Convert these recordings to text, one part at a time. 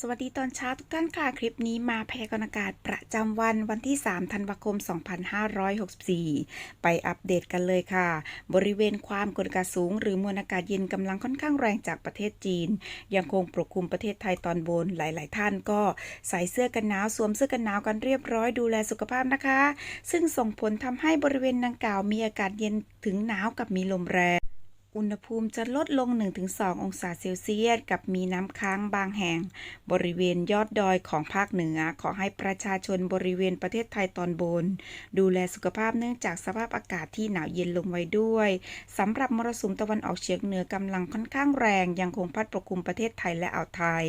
สวัสดีตอนเช้าทุกท่านค่ะ คลิปนี้มาพยากรณ์อากาศประจำวันวันที่ 3 ธันวาคม 2564 ไปอัปเดตกันเลยค่ะ บริเวณความกดอากาศสูง หรือมวลอากาศเย็นกำลังค่อนข้างแรงจากประเทศจีน ยังคงปกคลุมประเทศไทยตอนบนหลาย ๆ ท่านก็ใส่เสื้อกันหนาวสวมเสื้อกันหนาวกันเรียบร้อยดูแลสุขภาพนะคะ ซึ่งส่งผลทำให้บริเวณดังกล่าวมีอากาศเย็นถึงหนาวกับมีลมแรง อุณหภูมิจะลดลง 1-2 องศาเซลเซียส กับมีน้ำค้างบางแห่ง บริเวณยอดดอยของภาคเหนือ ขอให้ประชาชนบริเวณประเทศไทยตอนบน ดูแลสุขภาพเนื่องจากสภาพอากาศที่หนาวเย็นลงไว้ด้วยสำหรับมรสุมตะวันออกเฉียงเหนือกำลังค่อนข้างแรงยังคงพัดปกคลุมประเทศไทยและอ่าวไทย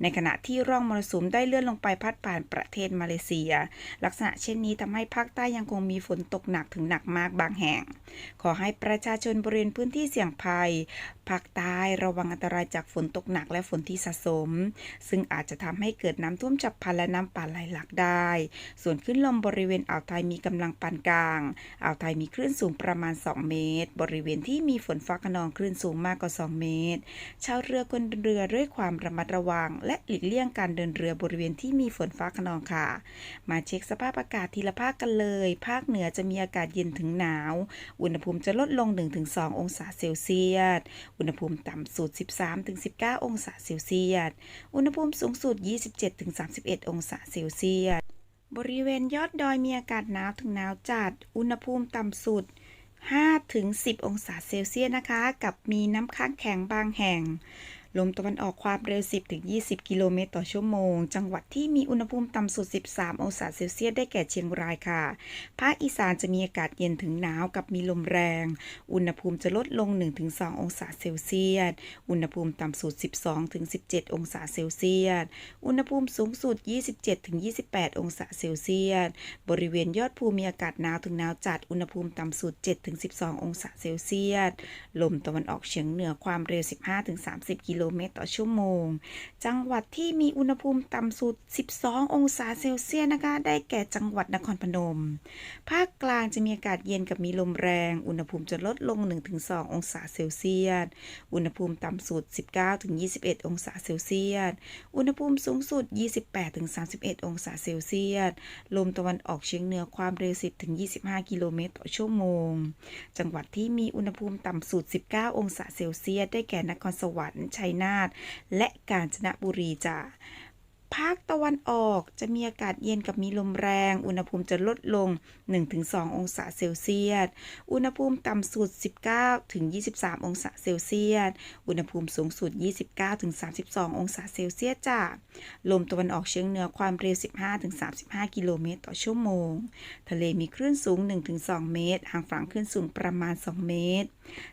ในขณะที่ร่องมรสุมได้เลื่อนลงไปพัดผ่านประเทศมาเลเซีย ลักษณะเช่นนี้ทำให้ภาคใต้ยังคงมีฝนตกหนักถึงหนักมากบางแห่ง ขอให้ประชาชนบริเวณพื้นที่เสี่ยงภัย ภาคใต้ระวังอันตรายจากฝนตกหนักและฝนที่สะสม ซึ่งอาจจะทำให้เกิดน้ำท่วมฉับพลันและน้ำป่าไหลหลากได้ ส่วนคลื่นลมบริเวณอ่าวไทยมีกำลังปานกลาง อ่าวไทยมีคลื่นสูงประมาณ 2 เมตร บริเวณที่มีฝนฟ้าขนองคลื่นสูงมากกว่า 2 เมตร ชาวเรือควรเดินเรือด้วยความระมัดระวัง และหลีกเลี่ยงการเดินเรือบริเวณที่มีฝนฟ้าขนองค่ะ มาเช็คสภาพอากาศทีละภาคกันเลย ภาคเหนือจะมีอากาศเย็นถึงหนาว อุณหภูมิจะลดลง 1-2 องศาเซลเซียสอุณหภูมิต่ำสุด 13-19 องศาเซลเซียส อุณหภูมิสูงสุด 27-31 องศาเซลเซียส บริเวณยอดดอยมีอากาศหนาวถึงหนาวจัด อุณหภูมิต่ำสุด 5-10 องศาเซลเซียสนะคะ กับมีน้ำค้างแข็งบางแห่ง ลมตะวันออกความเร็ว 10-20 กิโลเมตรต่อชั่วโมง จังหวัดที่มีอุณหภูมิต่ำสุด 13 องศาเซลเซียสได้แก่เชียงรายค่ะ ภาคอีสานจะมีอากาศเย็นถึงหนาวกับมีลมแรง อุณหภูมิจะลดลง 1-2 องศาเซลเซียส อุณหภูมิต่ำสุด 12-17 องศาเซลเซียส อุณหภูมิสูงสุด 27-28 องศาเซลเซียส บริเวณยอดภูมีอากาศหนาวถึงหนาวจัด อุณหภูมิต่ำสุด 7-12 องศาเซลเซียส ลมตะวันออกเฉียงเหนือความเร็ว 15-30 กิโลเมตรต่อชั่วโมง จังหวัดที่มีอุณหภูมิต่ำสุด 12 องศาเซลเซียสนะคะ ได้แก่จังหวัดนครพนม ภาคกลางจะมีอากาศเย็นกับมีลมแรง อุณหภูมิจะลดลง 1-2 องศาเซลเซียส อุณหภูมิต่ำสุด 19-21 องศาเซลเซียส อุณหภูมิสูงสุด 28-31 องศาเซลเซียส ลมตะวันออกเฉียงเหนือความเร็ว 10-25 กิโลเมตรต่อชั่วโมง จังหวัดที่มีอุณหภูมิต่ำสุด 19 องศาเซลเซียส ได้แก่นครสวรรค์ชัยนาทและกาญจนบุรีจ้ะ ภาคตะวันออกจะมีอากาศเย็นกับมีลมแรง อุณหภูมิจะลดลง 1-2 องศาเซลเซียส อุณหภูมิต่ำสุด 19-23 องศาเซลเซียส อุณหภูมิสูงสุด 29-32 องศาเซลเซียสจ้ะ ลมตะวันออกเฉียงเหนือความเร็ว 15-35 กิโลเมตรต่อชั่วโมง ทะเลมีคลื่นสูง 1-2 เมตร ห่างฝั่งคลื่นสูงประมาณ 2 เมตร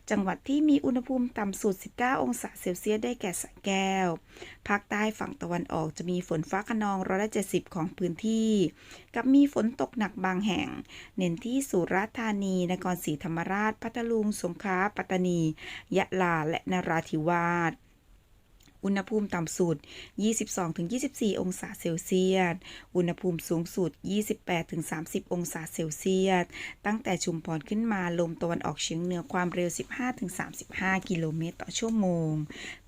จังหวัดที่มีอุณหภูมิต่ำสุด 19 องศาเซลเซียสได้แก่สระแก้ว ภาคใต้ฝั่งตะวันออกจะมีฝนฟ้าขนองร้อยละเจ็ดสิบของพื้นที่ กับมีฝนตกหนักบางแห่ง เน้นที่สุราษฎร์ธานี นครศรีธรรมราช พัทลุง สงขลา ปัตตานี ยะลา และนราธิวาส อุณหภูมิต่ำสุด 22-24 องศาเซลเซียส อุณหภูมิสูงสุด 28-30 องศาเซลเซียส ตั้งแต่ชุมพรขึ้นมาลมตะวันออกเฉียงเหนือความเร็ว 15-35 กิโลเมตรต่อชั่วโมง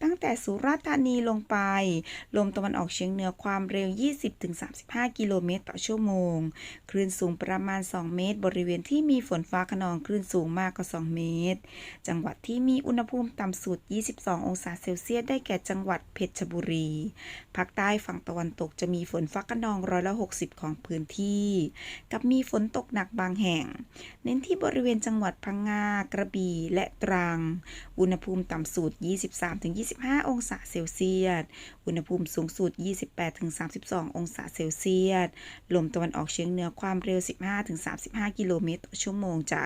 ตั้งแต่สุราษฎร์ธานีลงไป ลมตะวันออกเฉียงเหนือความเร็ว 20-35 กิโลเมตรต่อชั่วโมง คลื่นสูงประมาณ 2 เมตร บริเวณที่มีฝนฟ้าคะนองคลื่นสูงมากกว่า 2 เมตร จังหวัดที่มีอุณหภูมิต่ำสุด 22 องศาเซลเซียส ได้แก่จังหวัดวัดเพชรบุรี ภาคใต้ฝั่งตะวันตกจะมีฝนฟ้าคะนองร้อยละ 60 ของพื้นที่ กับมีฝนตกหนักบางแห่ง เน้นที่บริเวณจังหวัดพังงากระบี่และตรัง อุณหภูมิต่ำสุด 23-25 องศาเซลเซียส อุณหภูมิสูงสุด 28-32 องศาเซลเซียส ลมตะวันออกเฉียงเหนือความเร็ว 15-35 กิโลเมตรต่อชั่วโมงจ้ะ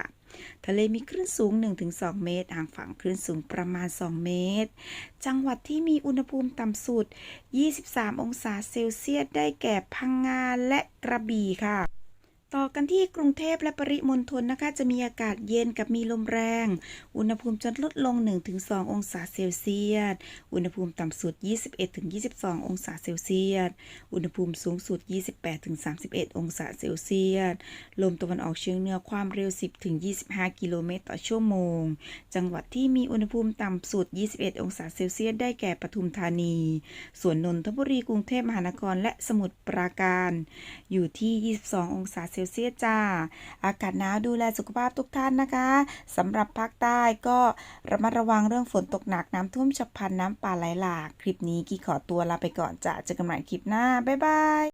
ทะเลมีคลื่นสูง 1-2 เมตร ห่างฝั่งคลื่นสูงประมาณ 2 เมตร จังหวัดที่มีอุณหภูมิต่ำสุด 23 องศาเซลเซียส ได้แก่พังงาและกระบี่ค่ะ ต่อกันที่กรุงเทพและปริมณฑลนะคะ จะมีอากาศเย็นกับมีลมแรง อุณหภูมิจะลดลง 1-2 องศาเซลเซียส อุณหภูมิต่ำสุด 21-22 องศาเซลเซียส อุณหภูมิสูงสุด 28-31 องศาเซลเซียส ลมตะวันออกเฉียงเหนือความเร็ว 10-25 กิโลเมตรต่อชั่วโมง จังหวัดที่มีอุณหภูมิต่ำสุด 21 องศาเซลเซียส ได้แก่ปทุมธานี ส่วนนนทบุรี กรุงเทพมหานคร และสมุทรปราการ อยู่ที่ 22 องศาเซลเซียสจ้า อากาศหนาวดูแลสุขภาพทุกท่านนะคะสำหรับภาคใต้ก็ระมัดระวังเรื่องฝนตกหนักน้ำท่วมฉับพลันน้ำป่าไหลหลาก คลิปนี้กี่ขอตัวลาไปก่อนจ้ะเจอกันใหม่คลิปหน้า บ๊ายบาย